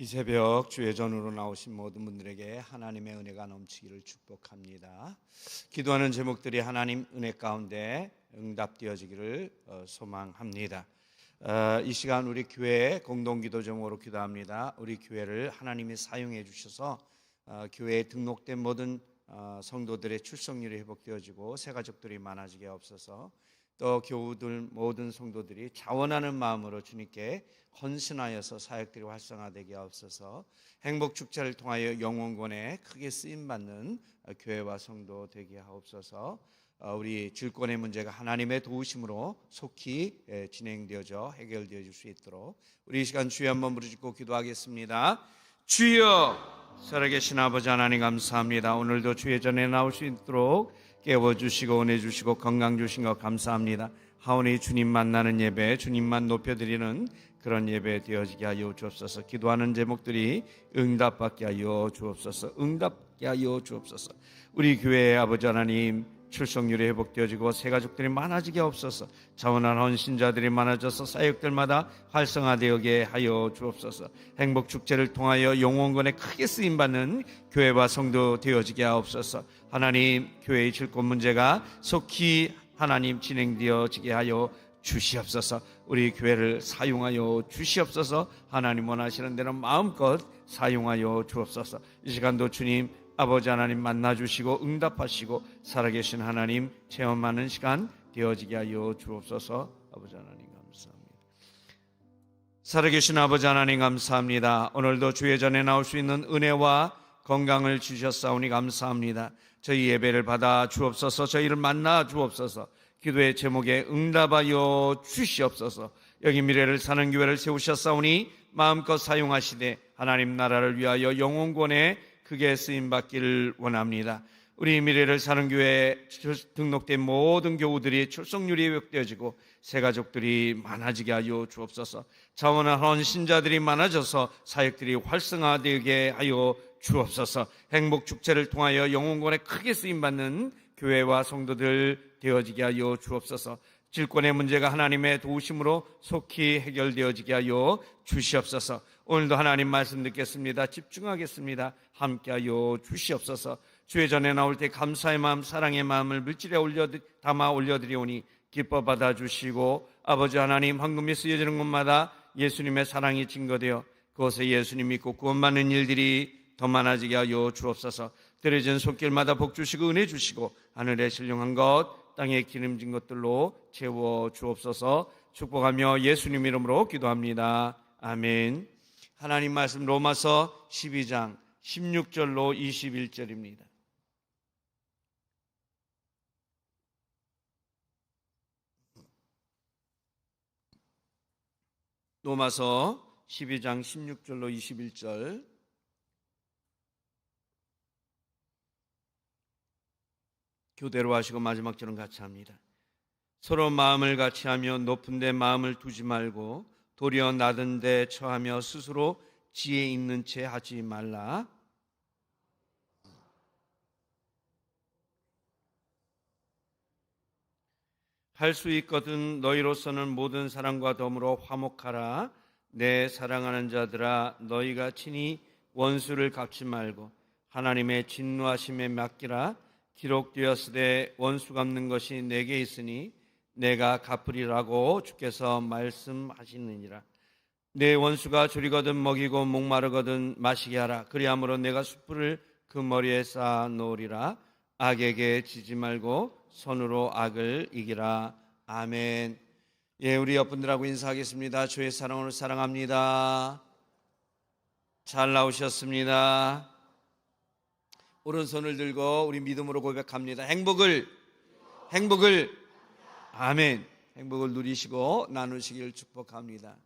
이 새벽 주의 전으로 나오신 모든 분들에게 하나님의 은혜가 넘치기를 축복합니다. 기도하는 제목들이 하나님 은혜 가운데 응답되어지기를 어, 소망합니다. 어, 이 시간 우리 교회 공동기도 제목으로 기도합니다. 우리 교회를 하나님이 사용해 주셔서 어, 교회에 등록된 모든 어, 성도들의 출석률이 회복되어지고 새 가족들이 많아지게 없어서 또 교우들 모든 성도들이 자원하는 마음으로 주님께 헌신하여서 사역들이 활성화되게 없어서 행복 축제를 통하여 영원권에 크게 쓰임 받는 교회와 성도 되게 하옵소서. 어, 우리 질권의 문제가 하나님의 도우심으로 속히 예, 진행되어져 해결되어 줄 수 있도록 우리 이 시간 주여 한번 부르짖고 기도하겠습니다. 주여 살아계신 아버지 하나님 감사합니다. 오늘도 주의 전에 나올 수 있도록 깨워주시고 은혜주시고 건강 주신 것 감사합니다. 하오니 주님 만나는 예배 주님만 높여드리는 그런 예배 되어지게 하여 주옵소서. 기도하는 제목들이 응답받게 하여 주옵소서. 응답받게 하여 주옵소서. 우리 교회의 아버지 하나님 출석률이 회복되어지고 새 가족들이 많아지게 없어서. 자원한 헌신자들이 많아져서 사역들마다 활성화되게 하여 주옵소서. 행복 축제를 통하여 영원권에 크게 쓰임 받는 교회와 성도 되어지게 하옵소서. 하나님 교회의 질권 문제가 속히 하나님 진행되어지게 하여 주시옵소서. 우리 교회를 사용하여 주시옵소서. 하나님 원하시는 대로 마음껏 사용하여 주옵소서. 이 시간도 주님 아버지 하나님 만나 주시고 응답하시고 살아계신 하나님 체험하는 시간 되어지게 하여 주옵소서. 아버지 하나님 감사합니다. 살아계신 아버지 하나님 감사합니다. 오늘도 주의 전에 나올 수 있는 은혜와 건강을 주셨사오니 감사합니다. 저희 예배를 받아 주옵소서. 저희를 만나 주옵소서. 기도의 제목에 응답하여 주시옵소서. 여기 미래를 사는 교회를 세우셨사오니 마음껏 사용하시되 하나님 나라를 위하여 영혼권에 크게 쓰임 받기를 원합니다. 우리 미래를 사는 교회에 등록된 모든 교우들이 출석률이 회복되어지고 새 가족들이 많아지게 하여 주옵소서. 자원한 신자들이 많아져서 사역들이 활성화되게 하여 주옵소서. 행복 축제를 통하여 영혼권에 크게 쓰임 받는 교회와 성도들 되어지게 하여 주옵소서. 질권의 문제가 하나님의 도우심으로 속히 해결되어지게 하여 주시옵소서. 오늘도 하나님 말씀 듣겠습니다. 집중하겠습니다. 함께하여 주시옵소서. 주의 전에 나올 때 감사의 마음, 사랑의 마음을 물질에 올려 담아 올려드리오니 기뻐 받아 주시고 아버지 하나님 황금이 쓰여지는 곳마다 예수님의 사랑이 증거되어 그곳에 예수님 믿고 구원받는 일들이 더 많아지게 하여 주옵소서. 들어진 손길마다 복 주시고 은혜 주시고 하늘에 신령한 것 땅에 기름진 것들로 채워 주옵소서. 축복하며 예수님 이름으로 기도합니다. 아멘. 하나님 말씀 로마서 12장 16절로 21절입니다. 로마서 12장 16절로 21절 교대로 하시고 마지막 절은 같이 합니다. 서로 마음을 같이 하며 높은 데 마음을 두지 말고 도리어 낮은 데 처하며 스스로 지혜 있는 채 하지 말라. 할 수 있거든 너희로서는 모든 사람과 더불어 화목하라. 내 사랑하는 자들아 너희가 친히 원수를 갚지 말고 하나님의 진노하심에 맡기라. 기록되었으되 원수 갚는 것이 내게 있으니 내가 갚으리라고 주께서 말씀하시느니라. 내 원수가 줄이거든 먹이고 목마르거든 마시게 하라. 그리함으로 내가 숯불을 그 머리에 쌓아 놓으리라. 악에게 지지 말고 손으로 악을 이기라. 아멘. 예, 우리 옆분들하고 인사하겠습니다. 주의 사랑을 사랑합니다. 잘 나오셨습니다. 오른손을 들고 우리 믿음으로 고백합니다. 행복을, 행복을, 아멘. 행복을 누리시고 나누시기를 축복합니다.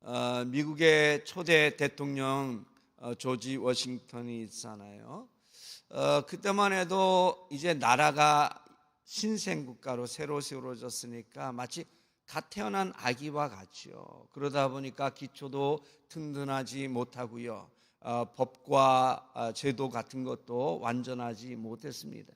어, 미국의 초대 대통령 어, 조지 워싱턴이 있잖아요. 어, 그때만 해도 이제 나라가 신생 국가로 새로 세워졌으니까 마치 갓 태어난 아기와 같죠. 그러다 보니까 기초도 튼튼하지 못하고요. 어, 법과 어, 제도 같은 것도 완전하지 못했습니다.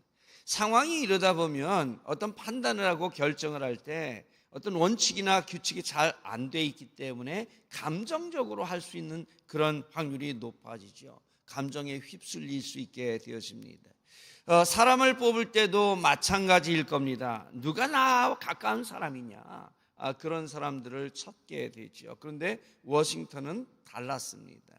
상황이 이러다 보면 어떤 판단을 하고 결정을 할 때 어떤 원칙이나 규칙이 잘 안 돼 있기 때문에 감정적으로 할 수 있는 그런 확률이 높아지죠. 감정에 휩쓸릴 수 있게 되어집니다. 어, 사람을 뽑을 때도 마찬가지일 겁니다. 누가 나와 가까운 사람이냐? 아, 그런 사람들을 찾게 되죠. 그런데 워싱턴은 달랐습니다.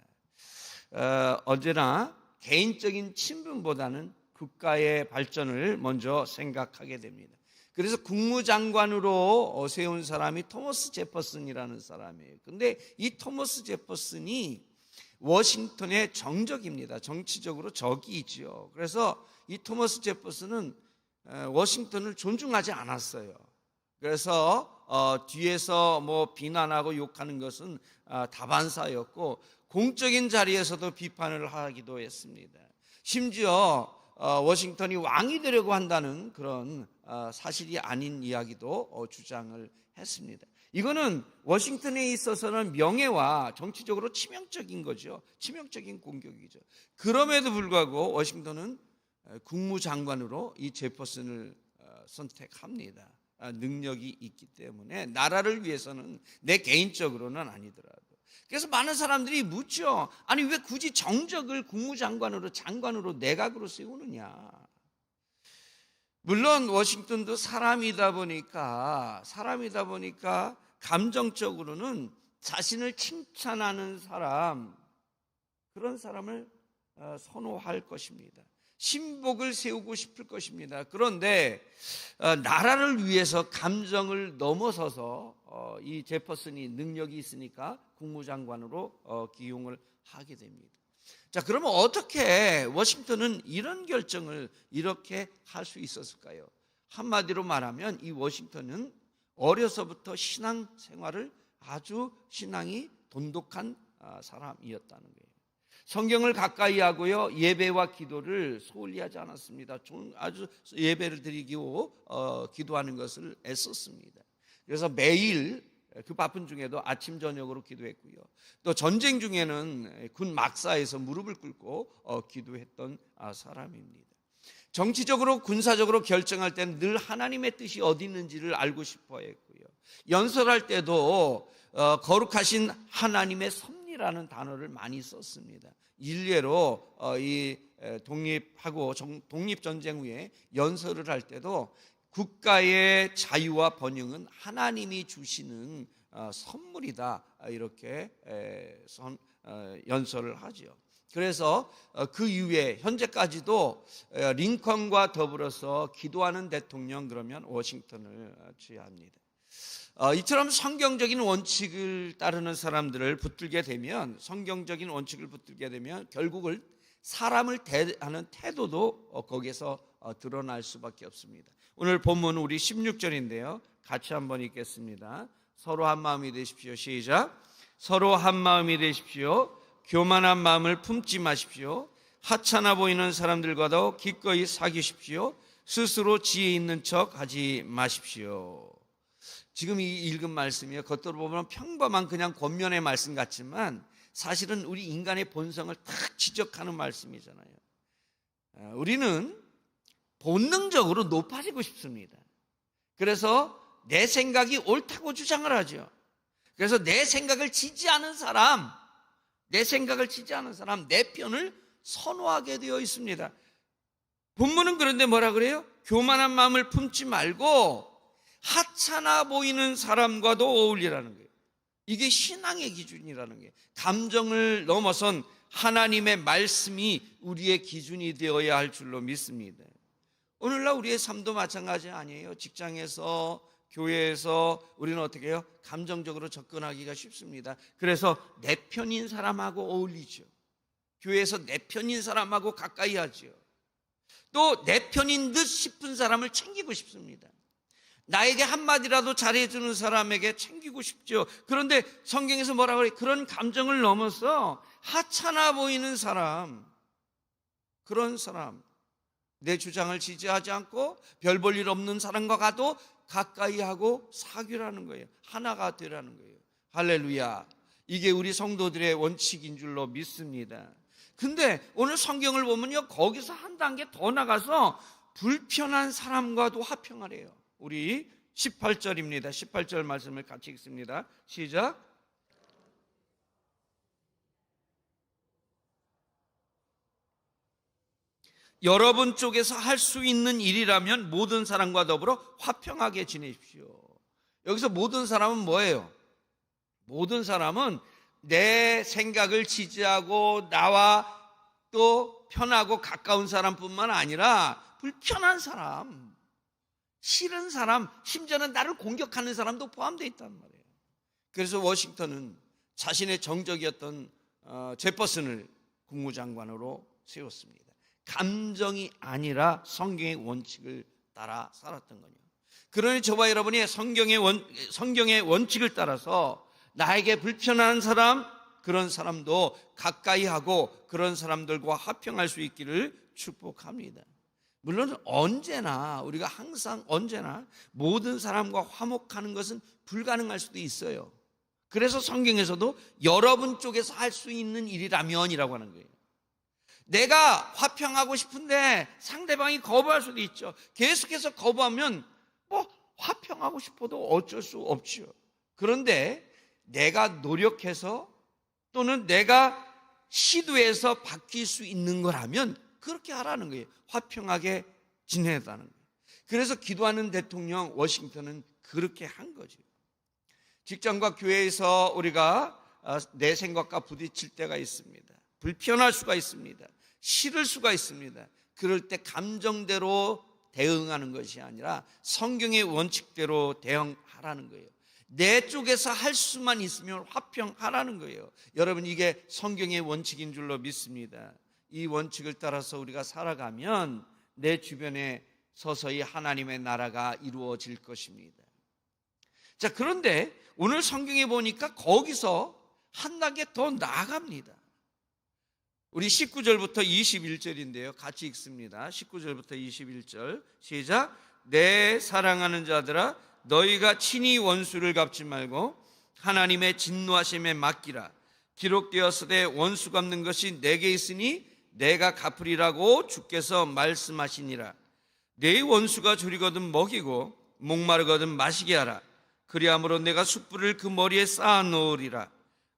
어, 언제나 개인적인 친분보다는 국가의 발전을 먼저 생각하게 됩니다. 그래서 국무장관으로 어, 세운 사람이 토머스 제퍼슨이라는 사람이에요. 근데 이 토머스 제퍼슨이 워싱턴의 정적입니다. 정치적으로 적이죠. 그래서 이 토머스 제퍼슨은 어, 워싱턴을 존중하지 않았어요. 그래서 어, 뒤에서 뭐 비난하고 욕하는 것은 아, 다반사였고 공적인 자리에서도 비판을 하기도 했습니다. 심지어 어, 워싱턴이 왕이 되려고 한다는 그런 어, 사실이 아닌 이야기도 어, 주장을 했습니다. 이거는 워싱턴에 있어서는 명예와 정치적으로 치명적인 거죠. 치명적인 공격이죠. 그럼에도 불구하고 워싱턴은 어, 국무장관으로 이 제퍼슨을 어, 선택합니다. 아, 능력이 있기 때문에 나라를 위해서는 내 개인적으로는 아니더라도 그래서 많은 사람들이 묻죠. 아니 왜 굳이 정적을 국무장관으로 장관으로 내각으로 세우느냐? 물론 워싱턴도 사람이다 보니까 사람이다 보니까 감정적으로는 자신을 칭찬하는 사람 그런 사람을 어, 선호할 것입니다. 신복을 세우고 싶을 것입니다. 그런데 어, 나라를 위해서 감정을 넘어서서 어, 이 제퍼슨이 능력이 있으니까 국무장관으로 어, 기용을 하게 됩니다. 자, 그러면 어떻게 워싱턴은 이런 결정을 이렇게 할 수 있었을까요? 한마디로 말하면 이 워싱턴은 어려서부터 신앙 생활을 아주 신앙이 돈독한 아, 사람이었다는 거예요. 성경을 가까이 하고요 예배와 기도를 소홀히 하지 않았습니다. 좀 아주 예배를 드리고 어, 기도하는 것을 애썼습니다. 그래서 매일 그 바쁜 중에도 아침 저녁으로 기도했고요. 또 전쟁 중에는 군 막사에서 무릎을 꿇고 어, 기도했던 아, 사람입니다. 정치적으로 군사적으로 결정할 때는 늘 하나님의 뜻이 어디 있는지를 알고 싶어 했고요. 연설할 때도 어, 거룩하신 하나님의 섭리라는 단어를 많이 썼습니다. 일례로 어, 이 에, 독립하고 정- 독립 전쟁 후에 연설을 할 때도 국가의 자유와 번영은 하나님이 주시는 어, 선물이다 이렇게 어, 연설을 하지요. 그래서 어, 그 이후에 현재까지도 어, 링컨과 더불어서 기도하는 대통령 그러면 워싱턴을 어, 취합니다. 어, 이처럼 성경적인 원칙을 따르는 사람들을 붙들게 되면 성경적인 원칙을 붙들게 되면 결국은 사람을 대하는 태도도 어, 거기에서 어, 드러날 수밖에 없습니다. 오늘 본문 우리 16절인데요. 같이 한번 읽겠습니다. 서로 한 마음이 되십시오. 시작. 서로 한 마음이 되십시오. 교만한 마음을 품지 마십시오. 하찮아 보이는 사람들과도 기꺼이 사귀십시오. 스스로 지혜 있는 척 하지 마십시오. 지금 이 읽은 말씀이요. 겉으로 보면 평범한 그냥 권면의 말씀 같지만 사실은 우리 인간의 본성을 탁 지적하는 말씀이잖아요. 어, 우리는 본능적으로 높아지고 싶습니다. 그래서 내 생각이 옳다고 주장을 하죠. 그래서 내 생각을 지지하는 사람, 내 생각을 지지하는 사람, 내 편을 선호하게 되어 있습니다. 본문은 그런데 뭐라 그래요? 교만한 마음을 품지 말고 하찮아 보이는 사람과도 어울리라는 거예요. 이게 신앙의 기준이라는 거예요. 감정을 넘어선 하나님의 말씀이 우리의 기준이 되어야 할 줄로 믿습니다. 오늘날 우리의 삶도 마찬가지 아니에요. 직장에서 교회에서 우리는 어떻게 해요? 감정적으로 접근하기가 쉽습니다. 그래서 내 편인 사람하고 어울리죠. 교회에서 내 편인 사람하고 가까이 하죠. 또내 편인 듯 싶은 사람을 챙기고 싶습니다. 나에게 한마디라도 잘해주는 사람에게 챙기고 싶죠. 그런데 성경에서 뭐라 그래? 그런 감정을 넘어서 하찮아 보이는 사람, 그런 사람, 내 주장을 지지하지 않고 별 볼 일 없는 사람과 가도 가까이 하고 사귀라는 거예요. 하나가 되라는 거예요. 할렐루야. 이게 우리 성도들의 원칙인 줄로 믿습니다. 근데 오늘 성경을 보면요. 거기서 한 단계 더 나가서 불편한 사람과도 화평하래요. 우리 18절입니다. 18절 말씀을 같이 읽습니다. 시작. 여러분 쪽에서 할 수 있는 일이라면 모든 사람과 더불어 화평하게 지내십시오. 여기서 모든 사람은 뭐예요? 모든 사람은 내 생각을 지지하고 나와 또 편하고 가까운 사람뿐만 아니라 불편한 사람, 싫은 사람, 심지어는 나를 공격하는 사람도 포함되어 있단 말이에요. 그래서 워싱턴은 자신의 정적이었던 어, 제퍼슨을 국무장관으로 세웠습니다. 감정이 아니라 성경의 원칙을 따라 살았던 거죠. 그러니 저와 여러분이 성경의 원, 성경의 원칙을 따라서 나에게 불편한 사람, 그런 사람도 가까이 하고 그런 사람들과 화평할 수 있기를 축복합니다. 물론 언제나 우리가 항상 언제나 모든 사람과 화목하는 것은 불가능할 수도 있어요. 그래서 성경에서도 여러분 쪽에서 할 수 있는 일이라면이라고 하는 거예요. 내가 화평하고 싶은데 상대방이 거부할 수도 있죠. 계속해서 거부하면 뭐 화평하고 싶어도 어쩔 수 없죠. 그런데 내가 노력해서 또는 내가 시도해서 바뀔 수 있는 거라면 그렇게 하라는 거예요. 화평하게 지내다는 거예요. 그래서 기도하는 대통령 워싱턴은 그렇게 한 거죠. 직장과 교회에서 우리가 어, 내 생각과 부딪힐 때가 있습니다. 불편할 수가 있습니다. 싫을 수가 있습니다. 그럴 때 감정대로 대응하는 것이 아니라 성경의 원칙대로 대응하라는 거예요. 내 쪽에서 할 수만 있으면 화평하라는 거예요. 여러분 이게 성경의 원칙인 줄로 믿습니다. 이 원칙을 따라서 우리가 살아가면 내 주변에 서서히 하나님의 나라가 이루어질 것입니다. 자, 그런데 오늘 성경에 보니까 거기서 한 단계 더 나아갑니다. 우리 19절부터 21절인데요. 같이 읽습니다. 19절부터 21절. 시작. 내 사랑하는 자들아 너희가 친히 원수를 갚지 말고 하나님의 진노하심에 맡기라. 기록되었으되 원수 갚는 것이 내게 있으니 내가 갚으리라고 주께서 말씀하시니라. 내 원수가 줄이거든 먹이고 목마르거든 마시게 하라. 그리함으로 내가 숯불을 그 머리에 쌓아 놓으리라.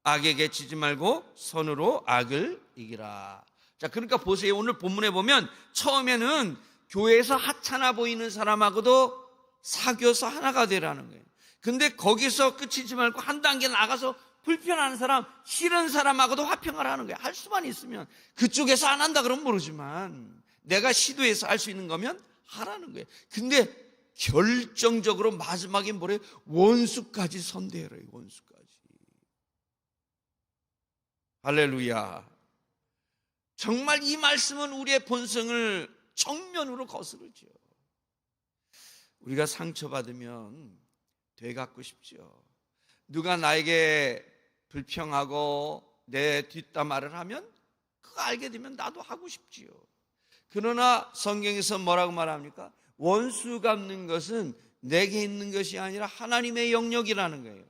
악에게 지지 말고 선으로 악을 이기라. 자, 그러니까 보세요. 오늘 본문에 보면 처음에는 교회에서 하찮아 보이는 사람하고도 사귀어서 하나가 되라는 거예요. 근데 거기서 끝이지 말고 한 단계 나가서 불편한 사람, 싫은 사람하고도 화평을 하는 거예요. 할 수만 있으면. 그쪽에서 안 한다 그러면 모르지만 내가 시도해서 할 수 있는 거면 하라는 거예요. 근데 결정적으로 마지막에 뭐래요? 원수까지 선대해라, 원수까지. 할렐루야. 정말 이 말씀은 우리의 본성을 정면으로 거스르죠. 우리가 상처받으면 되갚고 싶죠. 누가 나에게 불평하고 내 뒷담화를 하면 그거 알게 되면 나도 하고 싶지요. 그러나 성경에서 뭐라고 말합니까? 원수 갚는 것은 내게 있는 것이 아니라 하나님의 영역이라는 거예요.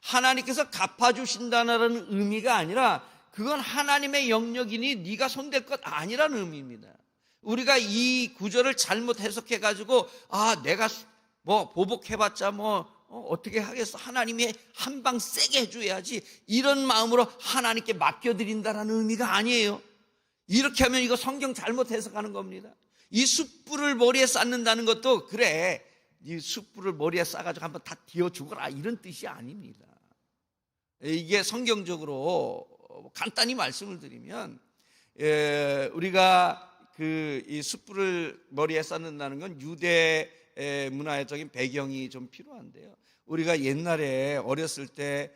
하나님께서 갚아주신다는 의미가 아니라 그건 하나님의 영역이니 네가 손댈 것 아니라는 의미입니다. 우리가 이 구절을 잘못 해석해 가지고 아 내가 뭐 보복해봤자 뭐 어, 떻게 하겠어 하나님이 한 방 세게 해줘야지 이런 마음으로 하나님께 맡겨드린다라는 의미가 아니에요. 이렇게 하면 이거 성경 잘못 해석하는 겁니다. 이 숯불을 머리에 쌓는다는 것도 그래 이 숯불을 머리에 쌓아가지고 한번 다 뒤어 죽어라 이런 뜻이 아닙니다. 이게 성경적으로 간단히 말씀을 드리면 예, 우리가 그 이 숯불을 머리에 쌓는다는 건 유대 문화적인 배경이 좀 필요한데요. 우리가 옛날에 어렸을 때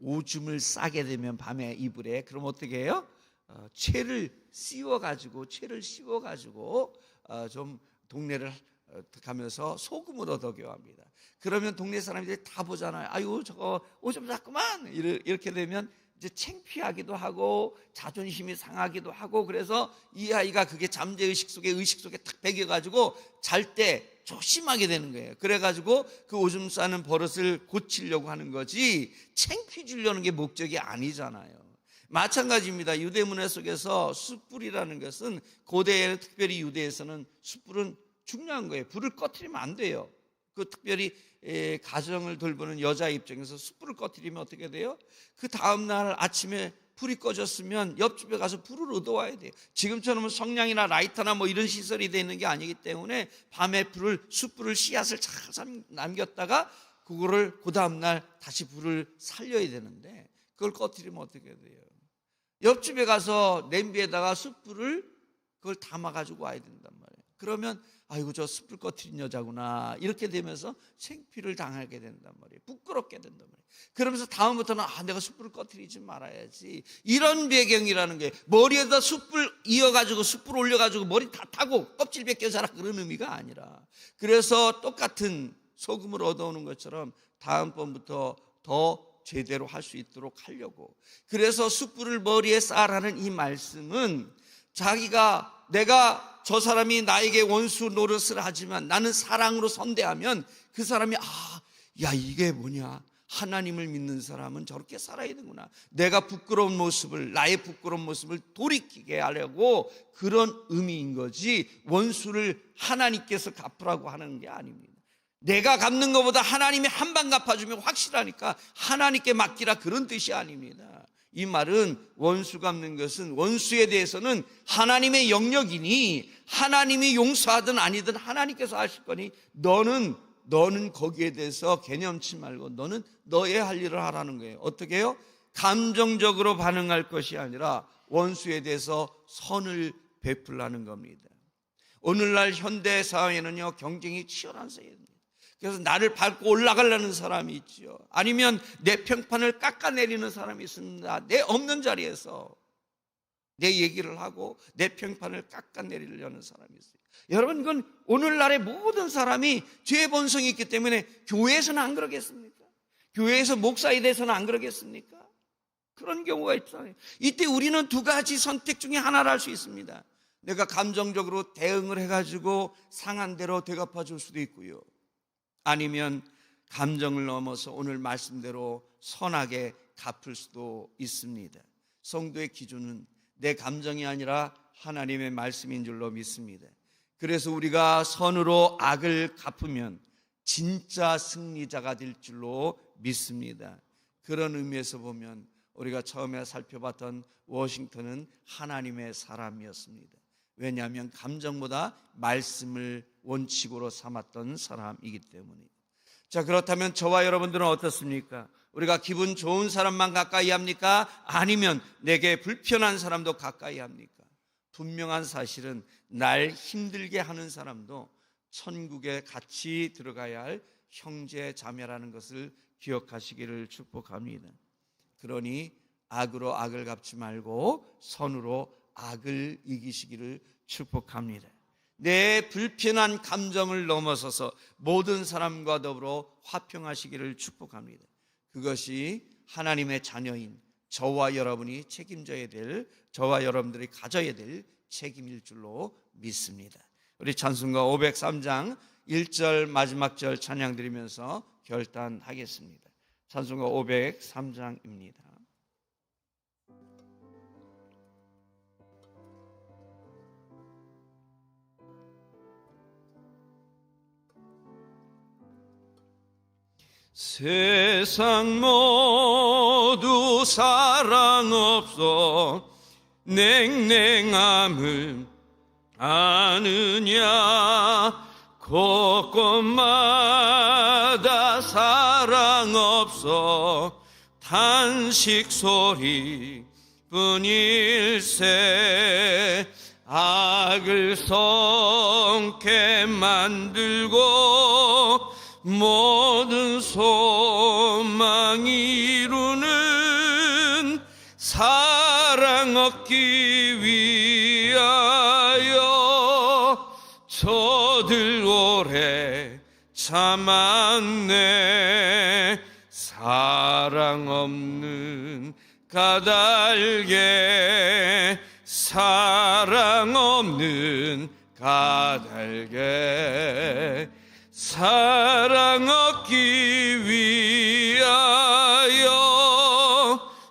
오줌을 싸게 되면 밤에 이불에 그럼 어떻게 해요? 어, 채를 씌워 가지고 채를 씌워 가지고 어, 좀 동네를 어, 가면서 소금으로 덕여합니다. 그러면 동네 사람들이 다 보잖아요. 아유 저거 오줌 쌌구만 이렇게 되면 이제 창피하기도 하고 자존심이 상하기도 하고 그래서 이 아이가 그게 잠재 의식 속에 의식 속에 탁 배겨 가지고 잘 때 조심하게 되는 거예요. 그래 가지고 그 오줌 싸는 버릇을 고치려고 하는 거지 창피 주려는 게 목적이 아니잖아요. 마찬가지입니다. 유대 문화 속에서 숯불이라는 것은 고대에는 특별히 유대에서는 숯불은 중요한 거예요. 불을 꺼트리면 안 돼요. 그 특별히 에, 가정을 돌보는 여자 입장에서 숯불을 꺼뜨리면 어떻게 돼요? 그 다음 날 아침에 불이 꺼졌으면 옆집에 가서 불을 얻어와야 돼요. 지금처럼 성냥이나 라이터나 뭐 이런 시설이 돼 있는 게 아니기 때문에 밤에 불을 숯불을 씨앗을 잘 남겼다가 그거를 그 다음 날 다시 불을 살려야 되는데 그걸 꺼뜨리면 어떻게 돼요? 옆집에 가서 냄비에다가 숯불을 그걸 담아 가지고 와야 된단 말이에요. 그러면 아이고 저 숯불 꺼트린 여자구나 이렇게 되면서 생피를 당하게 된단 말이에요. 부끄럽게 된단 말이에요. 그러면서 다음부터는 아 내가 숯불을 꺼트리지 말아야지 이런 배경이라는 게 머리에다 숯불 이어가지고 숯불 올려가지고 머리 다 타고 껍질 벗겨져라 그런 의미가 아니라 그래서 똑같은 소금을 얻어오는 것처럼 다음번부터 더 제대로 할 수 있도록 하려고 그래서 숯불을 머리에 쌓으라는 이 말씀은 자기가 내가 저 사람이 나에게 원수 노릇을 하지만 나는 사랑으로 선대하면 그 사람이 아, 야 이게 뭐냐? 하나님을 믿는 사람은 저렇게 살아야 되구나. 내가 부끄러운 모습을 나의 부끄러운 모습을 돌이키게 하려고 그런 의미인 거지. 원수를 하나님께서 갚으라고 하는 게 아닙니다. 내가 갚는 것보다 하나님이 한 방 갚아주면 확실하니까 하나님께 맡기라 그런 뜻이 아닙니다. 이 말은 원수 갚는 것은 원수에 대해서는 하나님의 영역이니 하나님이 용서하든 아니든 하나님께서 하실 거니 너는 너는 거기에 대해서 개념치 말고 너는 너의 할 일을 하라는 거예요. 어떻게 해요? 감정적으로 반응할 것이 아니라 원수에 대해서 선을 베풀라는 겁니다. 오늘날 현대 사회는요 경쟁이 치열한 사회입니다. 그래서 나를 밟고 올라가려는 사람이 있죠. 아니면 내 평판을 깎아내리는 사람이 있습니다. 내 없는 자리에서 내 얘기를 하고 내 평판을 깎아내리려는 사람이 있어요. 여러분, 그건 오늘날의 모든 사람이 죄의 본성이 있기 때문에 교회에서는 안 그러겠습니까? 교회에서 목사에 대해서는 안 그러겠습니까? 그런 경우가 있잖아요. 이때 우리는 두 가지 선택 중에 하나를 할 수 있습니다. 내가 감정적으로 대응을 해가지고 상한 대로 되갚아 줄 수도 있고요. 아니면 감정을 넘어서 오늘 말씀대로 선하게 갚을 수도 있습니다. 성도의 기준은 내 감정이 아니라 하나님의 말씀인 줄로 믿습니다. 그래서 우리가 선으로 악을 갚으면 진짜 승리자가 될 줄로 믿습니다. 그런 의미에서 보면 우리가 처음에 살펴봤던 워싱턴은 하나님의 사람이었습니다. 왜냐하면 감정보다 말씀을 원칙으로 삼았던 사람이기 때문이에요. 자, 그렇다면 저와 여러분들은 어떻습니까? 우리가 기분 좋은 사람만 가까이 합니까? 아니면 내게 불편한 사람도 가까이 합니까? 분명한 사실은 날 힘들게 하는 사람도 천국에 같이 들어가야 할 형제 자매라는 것을 기억하시기를 축복합니다. 그러니 악으로 악을 갚지 말고 선으로 악을 이기시기를 축복합니다. 내 불편한 감정을 넘어서서 모든 사람과 더불어 화평하시기를 축복합니다. 그것이 하나님의 자녀인 저와 여러분이 책임져야 될, 저와 여러분들이 가져야 될 책임일 줄로 믿습니다. 우리 찬송가 503장 1절 마지막 절 찬양 드리면서 결단하겠습니다. 찬송가 503장입니다. 세상 모두 사랑 없어 냉랭함을 아느냐? 곳곳마다 사랑 없어 탄식 소리 뿐일세. 악을 성케 만들고 모든 소망 이루는 사랑 얻기 위하여 저들 오래 참았네. 사랑 없는 까닭에 사랑 없는 까닭에 사랑 얻기 위하여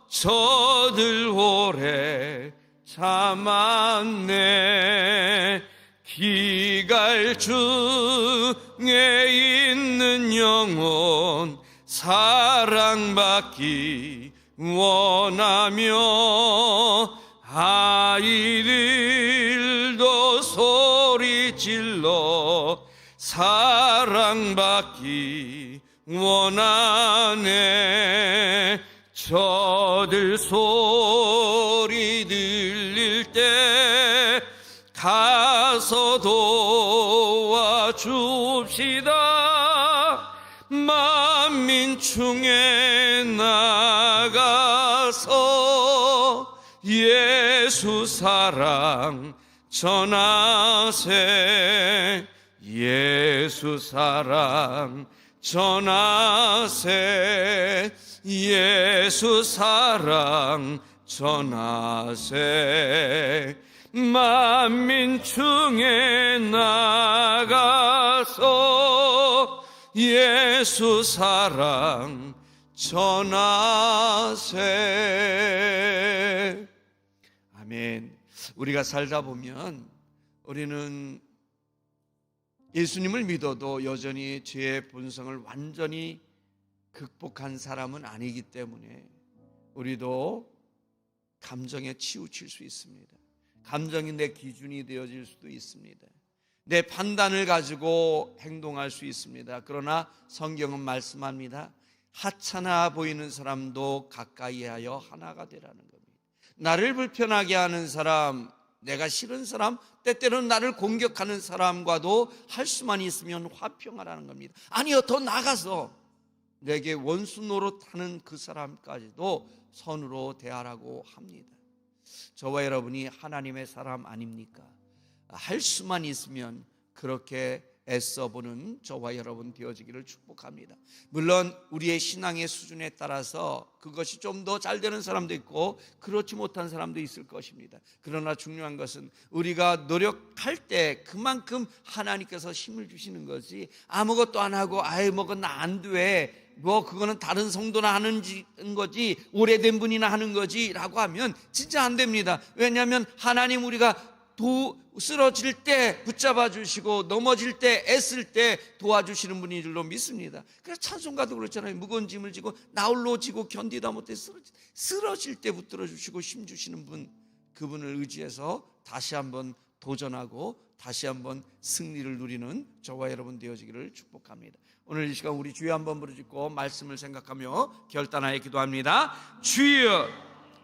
저들 오래 참았네. 기갈 중에 있는 영혼 사랑받기 원하며 아이들도 소리 질러 사 랑받기 원하네 저들 소리 들릴 때 가서 도와줍시다. 만민 중에 나가서 예수 사랑 전하세 예수 사랑 전하세. 예수 사랑 전하세. 만민 중에 나가서 예수 사랑 전하세. 아멘. 우리가 살다 보면 우리는 예수님을 믿어도 여전히 죄의 본성을 완전히 극복한 사람은 아니기 때문에 우리도 감정에 치우칠 수 있습니다. 감정이 내 기준이 되어질 수도 있습니다. 내 판단을 가지고 행동할 수 있습니다. 그러나 성경은 말씀합니다. 하찮아 보이는 사람도 가까이 하여 하나가 되라는 겁니다. 나를 불편하게 하는 사람, 내가 싫은 사람, 때때로는 나를 공격하는 사람과도 할 수만 있으면 화평하라는 겁니다. 아니요, 더 나가서 내게 원수 노릇하는 그 사람까지도 선으로 대하라고 합니다. 저와 여러분이 하나님의 사람 아닙니까? 할 수만 있으면 그렇게 애써보는 저와 여러분 되어지기를 축복합니다. 물론 우리의 신앙의 수준에 따라서 그것이 좀 더 잘 되는 사람도 있고 그렇지 못한 사람도 있을 것입니다. 그러나 중요한 것은 우리가 노력할 때 그만큼 하나님께서 힘을 주시는 것이 아무것도 안 하고 아예 뭐가 나안 돼. 뭐 그거는 다른 성도나 하는 거지 오래된 분이나 하는 거지라고 하면 진짜 안 됩니다. 왜냐하면 하나님 우리가 도, 쓰러질 때 붙잡아 주시고 넘어질 때 애쓸 때 도와주시는 분인 줄로 믿습니다. 그래서 찬송가도 그렇잖아요. 무거운 짐을 지고 나홀로 지고 견디다 못해 쓰러질, 쓰러질 때 붙들어 주시고 힘 주시는 분 그분을 의지해서 다시 한번 도전하고 다시 한번 승리를 누리는 저와 여러분 되어지기를 축복합니다. 오늘 이 시간 우리 주여 한번 부르짖고 말씀을 생각하며 결단하여 기도합니다. 주여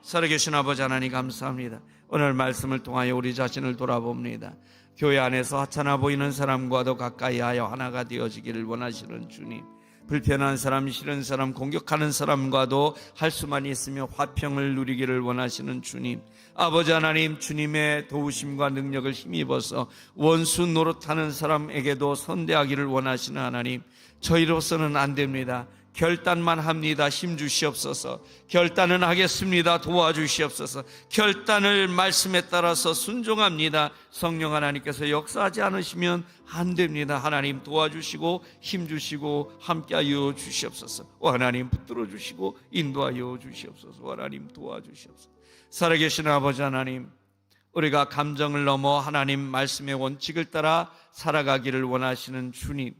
살아계신 아버지 하나님 감사합니다. 오늘 말씀을 통하여 우리 자신을 돌아봅니다. 교회 안에서 하찮아 보이는 사람과도 가까이 하여 하나가 되어지기를 원하시는 주님. 불편한 사람, 싫은 사람, 공격하는 사람과도 할 수만 있으며 화평을 누리기를 원하시는 주님. 아버지 하나님, 주님의 도우심과 능력을 힘입어서 원수 노릇하는 사람에게도 선대하기를 원하시는 하나님. 저희로서는 안 됩니다. 결단만 합니다. 힘 주시옵소서. 결단은 하겠습니다. 도와주시옵소서. 결단을 말씀에 따라서 순종합니다. 성령 하나님께서 역사하지 않으시면 안 됩니다. 하나님 도와주시고 힘 주시고 함께하여 주시옵소서. 오 하나님 붙들어 주시고 인도하여 주시옵소서. 오 하나님 도와주시옵소서. 살아계신 아버지 하나님, 우리가 감정을 넘어 하나님 말씀의 원칙을 따라 살아가기를 원하시는 주님.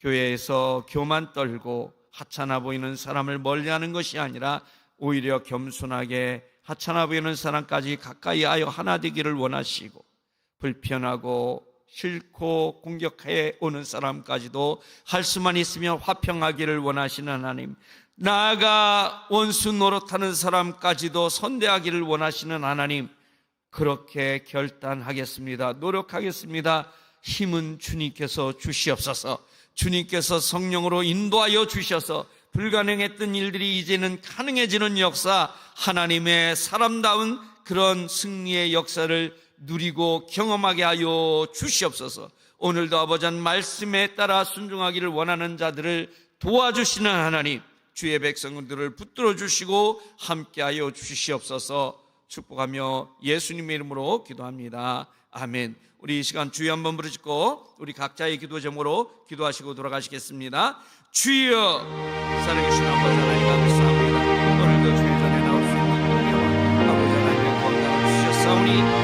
교회에서 교만 떨고 하찮아 보이는 사람을 멀리하는 것이 아니라 오히려 겸손하게 하찮아 보이는 사람까지 가까이 하여 하나 되기를 원하시고 불편하고 싫고 공격해 오는 사람까지도 할 수만 있으면 화평하기를 원하시는 하나님 나아가 원수 노릇하는 사람까지도 선대하기를 원하시는 하나님 그렇게 결단하겠습니다. 노력하겠습니다. 힘은 주님께서 주시옵소서 주님께서 성령으로 인도하여 주셔서 불가능했던 일들이 이제는 가능해지는 역사, 하나님의 사람다운 그런 승리의 역사를 누리고 경험하게 하여 주시옵소서. 오늘도 아버지 말씀에 따라 순종하기를 원하는 자들을 도와주시는 하나님, 주의 백성들을 붙들어 주시고 함께하여 주시옵소서. 축복하며 예수님의 이름으로 기도합니다. 아멘. 우리 이 시간 주여 한번 부르짖고 우리 각자의 기도 제목으로 기도하시고 돌아가시겠습니다. 주여 사랑해 주신 아버지 하나님 감사합니다. 오늘도 주의 전에 나올 수 있는 은혜와 아버지 하나님의 건강을 주셨사오니